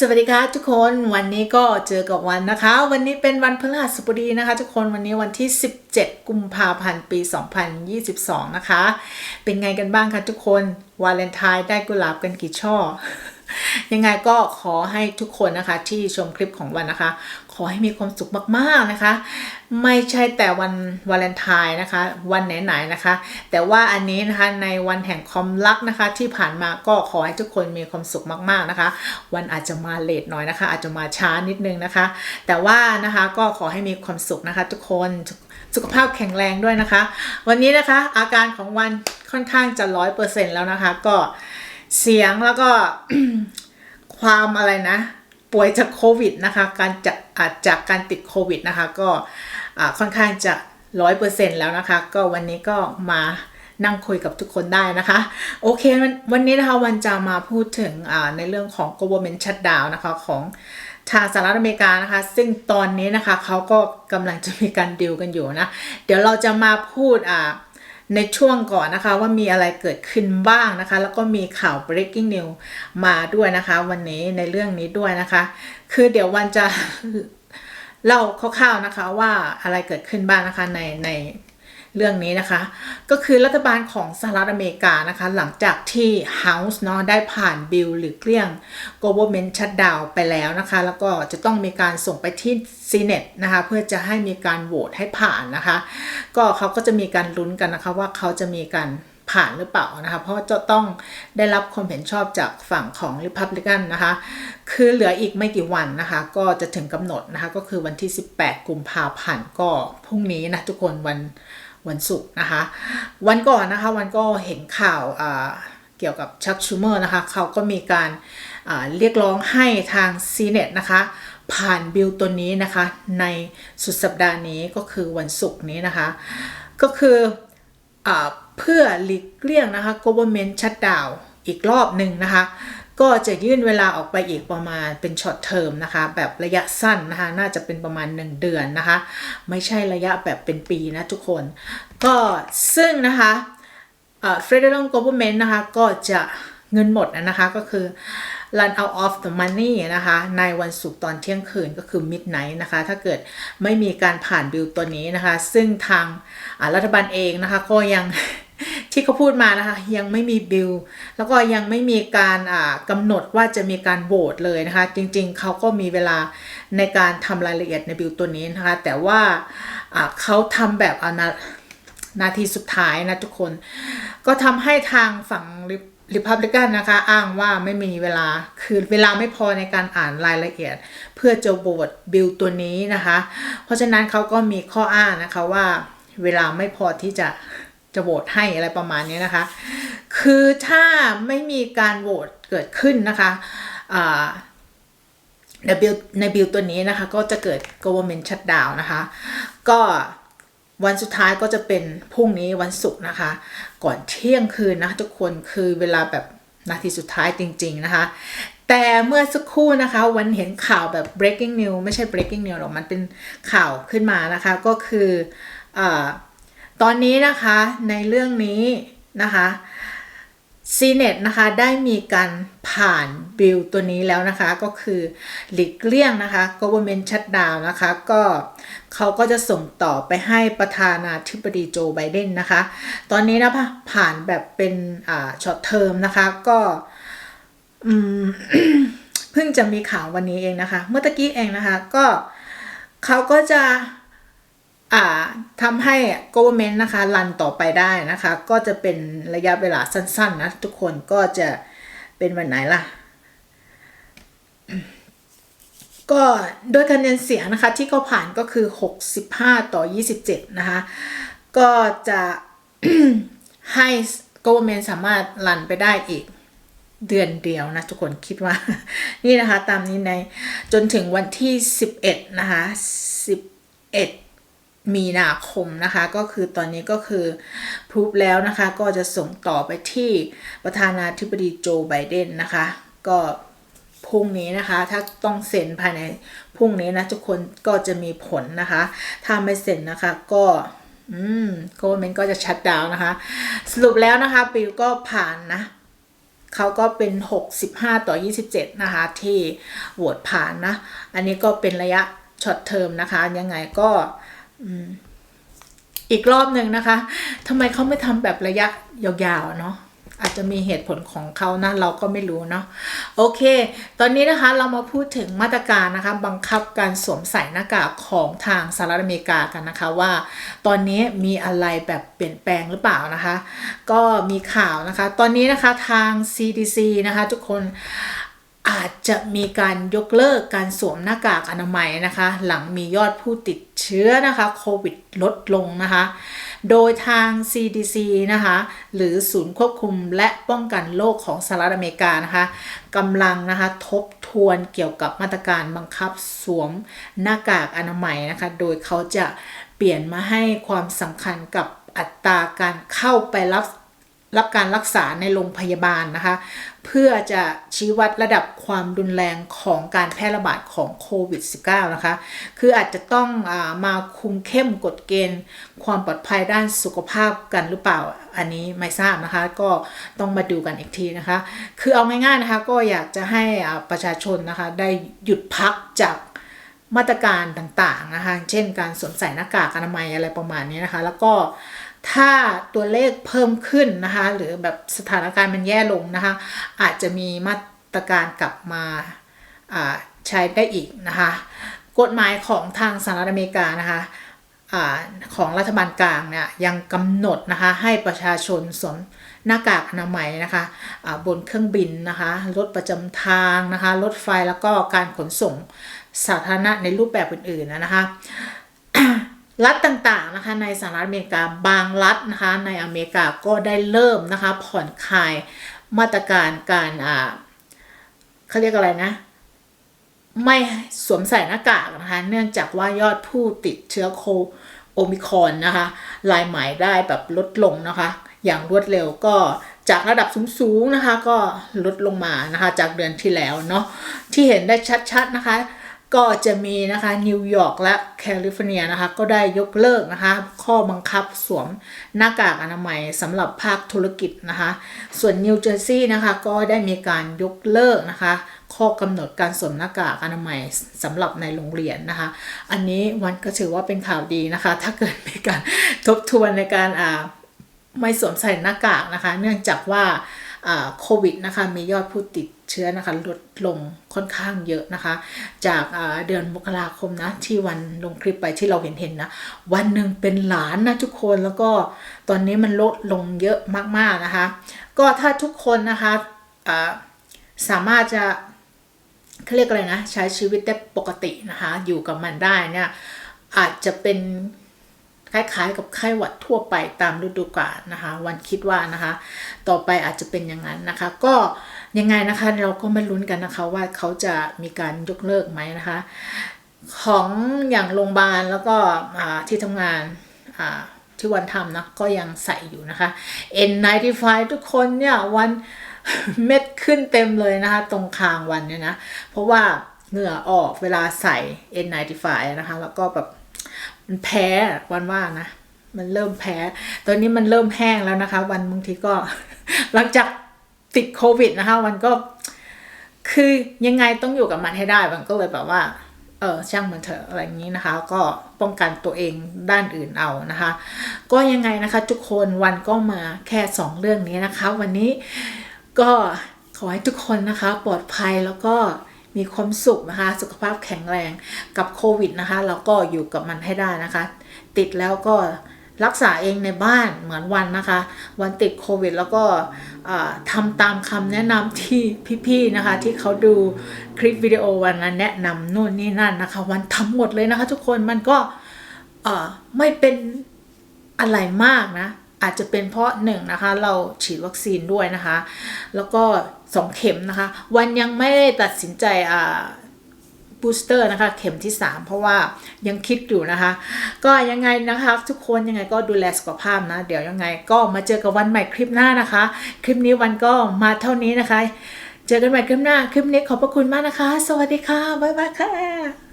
สวัสดีค่ะทุกคนวันนี้ก็เจอกับวันนะคะ วันนี้เป็นวันพฤหัสบดีนะคะ ทุกคนวันนี้วันที่ 17 กุมภาพันธ์ปี 2022 นะคะ เป็นไงกันบ้างคะทุกคนวาเลนไทน์ได้กุหลาบกันกี่ช่อ ยังไงก็ขอให้ทุกคนนะคะที่ชมคลิปของวันนะคะ ขอให้มีความสุขมากๆนะคะ ไม่ใช่แต่วันวาเลนไทน์นะคะ วันไหนๆนะคะ แต่ว่าอันนี้นะคะในวันแห่งความรักนะคะ ที่ผ่านมาก็ขอให้ทุกคนมีความสุขมากๆนะคะ วันอาจจะมาเลทหน่อยนะคะ อาจจะมาช้านิดนึงนะคะ แต่ว่านะคะก็ขอให้มีความสุขนะคะ ทุกคนสุขภาพแข็งแรงด้วยนะคะ วันนี้นะคะอาการของวันค่อนข้างจะร้อยเปอร์เซ็นต์แล้วนะคะก็ เสียงแล้วก็ความอะไรนะ ป่วยจากโควิดนะคะ การจากอาจจากการติดโควิดนะคะ ก็ค่อนข้างจะร้อยเปอร์เซ็นต์แล้วนะคะ ก็วันนี้ก็มานั่งคุยกับทุกคนได้นะคะ โอเค วันนี้นะคะวันจะมาพูดถึงในเรื่องของ government shutdown นะคะของทางสหรัฐอเมริกานะคะ ซึ่งตอนนี้นะคะเขาก็กำลังจะมีการดิวกันอยู่นะ เดี๋ยวเราจะมาพูดอ่า ในช่วงก่อนนะคะว่ามีอะไรเกิดขึ้นบ้างนะคะ แล้วก็มีข่าว breaking news มาด้วยนะคะ วันนี้ในเรื่องนี้ด้วยนะคะ คือเดี๋ยววันจะเล่าคร่าวๆนะคะว่าอะไรเกิดขึ้นบ้างนะคะในใน เรื่องนี้นะคะ ก็คือรัฐบาลของสหรัฐอเมริกานะคะ หลังจากที่ House เนาะได้ผ่านบิลหรือเกลี้ยง government shutdown ไปแล้วนะคะ แล้วก็จะต้องมีการส่งไปที่ Senate นะคะ เพื่อจะให้มีการโหวตให้ผ่านนะคะ ก็เขาก็จะมีการลุ้นกันนะคะว่าเขาจะมีการผ่านหรือเปล่านะคะ เพราะจะต้องได้รับความเห็นชอบจากฝั่งของ Republican นะคะ คือเหลืออีกไม่กี่วันนะคะ ก็จะถึงกำหนดนะคะ ก็คือวันที่ 18 กุมภาพันธ์ก็พรุ่งนี้นะทุกคนวัน วันศุกร์นะคะ วันก่อนนะคะวันก็เห็นข่าวเกี่ยวกับชักชูเมอร์นะคะเขาก็มีการเรียกร้องให้ทางซีเนตนะคะผ่านบิลตัวนี้นะคะในสุดสัปดาห์นี้ก็คือวันศุกร์นี้นะคะ ก็คืออเพื่อหลีกเลี่ยงนะคะ government shutdown อีกรอบหนึ่งนะคะ ก็จะยื่นเวลาออกไปอีกประมาณเป็นช็อตเทอมนะคะ แบบระยะสั้นนะคะ น่าจะเป็นประมาณ 1 เดือนนะคะ ไม่ใช่ระยะแบบเป็นปีนะทุกคน ก็ซึ่งนะคะเอ่อ federal government นะคะ ก็จะเงินหมดนะคะ ก็คือ run out of the money นะคะ ในวันศุกร์ตอนเที่ยงคืนก็คือ midnight นะคะ ถ้าเกิดไม่มีการผ่านบิลตัวนี้นะคะ ซึ่งทางรัฐบาลเองนะคะ ก็ยัง ที่เขาพูดมานะคะยังไม่มีบิลแล้วก็ยังไม่มีการอ่ากำหนดว่าจะมีการโหวตเลยนะคะ จริงๆ เขาก็มีเวลาในการทำรายละเอียดในบิลตัวนี้นะคะ แต่ว่าเขาทำแบบอนานาทีสุดท้ายนะทุกคน ก็ทำให้ทางฝั่งริพับลิกันนะคะ อ้างว่าไม่มีเวลาคือเวลาไม่พอในการอ่านรายละเอียด เพื่อจะโหวตบิลตัวนี้นะคะ เพราะฉะนั้นเขาก็มีข้ออ้างนะคะว่าเวลาไม่พอที่จะ จะโหวตให้อะไรประมาณนี้นะคะ คือถ้าไม่มีการโหวตเกิดขึ้นนะคะในบิลในบิลตัวนี้นะคะ ก็จะเกิด government shutdown นะคะ ก็วันสุดท้ายก็จะเป็นพรุ่งนี้วันศุกร์นะคะ ก่อนเที่ยงคืนนะทุกคนคือเวลาแบบนาทีสุดท้ายจริง ๆ นะคะ แต่เมื่อสักครู่นะคะวันเห็นข่าวแบบ breaking news ไม่ใช่ breaking news หรอกมันเป็นข่าวขึ้นมานะคะ ก็คืออ ตอนนี้นะคะในเรื่องนี้นะคะซีเนตนะคะได้มีการผ่านบิลตัวนี้แล้วนะคะ ก็คือหลีกเลี่ยงนะคะ government shutdown นะคะก็เขาก็จะส่งต่อไปให้ประธานาธิบดีโจไบเดนนะคะ ตอนนี้นะผ่านแบบเป็นอ่าช็อตเทอมนะคะก็อืมเพิ่งจะมีข่าววันนี้เองนะคะ เมื่อตะกี้เองนะคะก็เขาก็จะ ทำให้ government นะคะรันต่อไปได้นะคะ ก็จะเป็นระยะเวลาสั้นๆนะทุกคนก็จะเป็นวันไหนล่ะ ก็โดยคะแนนเสียงนะคะที่เขาผ่านก็คือ 65 ต่อ 27 นะคะ ก็จะให้ government สามารถรันไปได้อีกเดือนเดียวนะทุกคนคิดว่า นี่นะคะตามนี้ในจนถึงวันที่ 11 นะคะ 11 มีนาคมนะคะ ก็คือตอนนี้ก็คือพรูฟแล้วนะคะ ก็จะส่งต่อไปที่ประธานาธิบดีโจไบเดนนะคะ ก็พรุ่งนี้นะคะ ถ้าต้องเซ็นภายในพรุ่งนี้นะทุกคนก็จะมีผลนะคะ ถ้าไม่เซ็นนะคะก็อืม government ก็จะชัดดาวนะคะ สรุปแล้วนะคะบิลก็ผ่านนะเขาก็เป็น 65 ต่อ 27 นะคะ ที่โหวตผ่านนะ อันนี้ก็เป็นระยะช็อตเทอมนะคะ ยังไงก็ อีกรอบหนึ่งนะคะทำไมเขาไม่ทำแบบระยะยาวๆเนาะอาจจะมีเหตุผลของเขานะเราก็ไม่รู้เนาะโอเค ตอนนี้นะคะเรามาพูดถึงมาตรการนะคะ บังคับการสวมใส่หน้ากากของทางสหรัฐอเมริกากันนะคะว่า ตอนนี้มีอะไรแบบเปลี่ยนแปลงหรือเปล่านะคะ ก็มีข่าวนะคะ ตอนนี้นะคะทาง CDC นะคะ ทุกคน อาจจะมีการยกเลิกการสวมหน้ากากอนามัยนะคะ หลังมียอดผู้ติดเชื้อนะคะโควิดลดลงนะคะ โดยทาง CDC นะคะ หรือศูนย์ควบคุมและป้องกันโรคของสหรัฐอเมริกานะคะกำลังนะคะทบทวนเกี่ยวกับมาตรการบังคับสวมหน้ากากอนามัยนะคะ โดยเขาจะเปลี่ยนมาให้ความสำคัญกับอัตราการเข้าไปรับ รับการรักษาในโรงพยาบาลนะคะ เพื่อจะชี้วัดระดับความรุนแรงของการแพร่ระบาดของโควิด -19 นะคะ คืออาจจะต้องอมาคุมเข้มกฎเกณฑ์ ความปลอดภัยด้านสุขภาพกันหรือเปล่าอันนี้ไม่ทราบนะคะ ก็ต้องมาดูกันอีกทีนะคะ คือเอาง่ายๆนะคะก็อยากจะให้ประชาชนนะคะได้หยุดพักจากมาตรการต่างๆนะคะ เช่นการสวมใส่หน้ากากอนามัยอะไรประมาณนี้นะคะ แล้วก็ ถ้าตัวเลขเพิ่มขึ้นนะคะ หรือแบบสถานการณ์มันแย่ลงนะคะ อาจจะมีมาตรการกลับมาใช้ได้อีกนะคะ กฎหมายของทางสหรัฐอเมริกานะคะอของรัฐบาลกลางเนี่ยยังกำหนดนะคะให้ประชาชนสวมหน้ากากอนามัยนะคะะบนเครื่องบินนะคะรถประจำทางนะคะรถไฟแล้วก็การขนส่งสาธารณะในรูปแบบอื่นๆนะคะ รัฐต่างๆนะคะในสหรัฐอเมริกาบางรัฐนะคะในอเมริกาก็ได้เริ่มนะคะผ่อนคลายมาตรการการอ่าเขาเรียกอะไรนะไม่สวมใส่หน้ากากนะคะเนื่องจากว่ายอดผู้ติดเชื้อโคโอมิคอนนะคะรายใหม่ได้แบบลดลงนะคะ อย่างรวดเร็วก็จากระดับสูงๆนะคะก็ลดลงมานะคะจากเดือนที่แล้วเนาะที่เห็นได้ชัดๆนะคะ ก็จะมีนะคะนิวยอร์กและแคลิฟอร์เนียนะคะก็ได้ยกเลิกนะคะข้อบังคับสวมหน้ากากอนามัยสำหรับภาคธุรกิจนะคะส่วนนิวเจอร์ซีย์นะคะก็ได้มีการยกเลิกนะคะข้อกำหนดการสวมหน้ากากอนามัยสำหรับในโรงเรียนนะคะ อันนี้วันก็ถือว่าเป็นข่าวดีนะคะ ถ้าเกิดมีการทบทวนในการอ่าไม่สวมใส่หน้ากากนะคะ เนื่องจากว่าอ่าโควิดนะคะมียอดผู้ติด เชื้อนะคะลดลงค่อนข้างเยอะนะคะ จากเดือนมกราคมนะที่วันลงคลิปไปที่เราเห็นเห็นนะ วันหนึ่งเป็นหลานนะทุกคนแล้วก็ตอนนี้มันลดลงเยอะมากๆนะคะ ก็ถ้าทุกคนนะคะสามารถจะเขาเรียกอะไรนะใช้ชีวิตได้ปกตินะคะ อยู่กับมันได้เนี่ยอาจจะเป็นคล้ายๆกับไข้หวัดทั่วไปตามฤดูกาลนะคะ วันคิดว่านะคะ ต่อไปอาจจะเป็นอย่างนั้นนะคะ ก็ ยังไงนะคะ เราก็มาลุ้นกันนะคะว่าเขาจะมีการยกเลิกไหมนะคะ ของอย่างโรงพยาบาลแล้วก็ที่ทำงานที่วันทำนะก็ยังใส่อยู่นะคะ N95 ทุกคนเนี่ยวันเม็ดขึ้นเต็มเลยนะคะ ตรงคางวันเนี่ยนะ เพราะว่าเหงื่อออกเวลาใส่ N95 นะคะ แล้วก็แบบมันแพ้วันว่านะ มันเริ่มแพ้ ตอนนี้มันเริ่มแห้งแล้วนะคะ วันบางทีก็หลังจาก ติดโควิดนะคะวันก็คือยังไงต้องอยู่กับมันให้ได้มันก็เลยแบบว่าเออช่างมันเถอะอะไรอย่างนี้นะคะ ก็ป้องกันตัวเองด้านอื่นเอานะคะ ก็ยังไงนะคะ ทุกคนวันก็มาแค่สองเรื่องนี้นะคะ วันนี้ก็ขอให้ทุกคนนะคะ ปลอดภัยแล้วก็มีความสุขนะคะ สุขภาพแข็งแรงกับโควิดนะคะ แล้วก็อยู่กับมันให้ได้นะคะ ติดแล้วก็ รักษาเองในบ้านเหมือนวันนะคะ วันติดโควิด แล้วก็ทำตามคำแนะนำที่พี่ๆนะคะ ที่เขาดูคลิปวิดีโอวันนั้นแนะนำนู่นนี่นั่นนะคะ วันทำหมดเลยนะคะ ทุกคนมันก็ไม่เป็นอะไรมากนะอาจจะเป็นเพราะหนึ่งนะคะ เราฉีดวัคซีนด้วยนะคะ แล้วก็สองเข็มนะคะ วันยังไม่ได้ตัดสินใจอ่า บูสเตอร์นะคะ เข็มที่ 3 เพราะว่ายังคิดอยู่นะคะ ก็ยังไงนะคะทุกคนยังไงก็ดูแลสุขภาพนะ เดี๋ยวยังไงก็มาเจอกับวันใหม่คลิปหน้านะคะ คลิปนี้วันก็มาเท่านี้นะคะ เจอกันใหม่คลิปหน้า คลิปนี้ขอบพระคุณมากนะคะ สวัสดีค่ะ บ๊ายบายค่ะ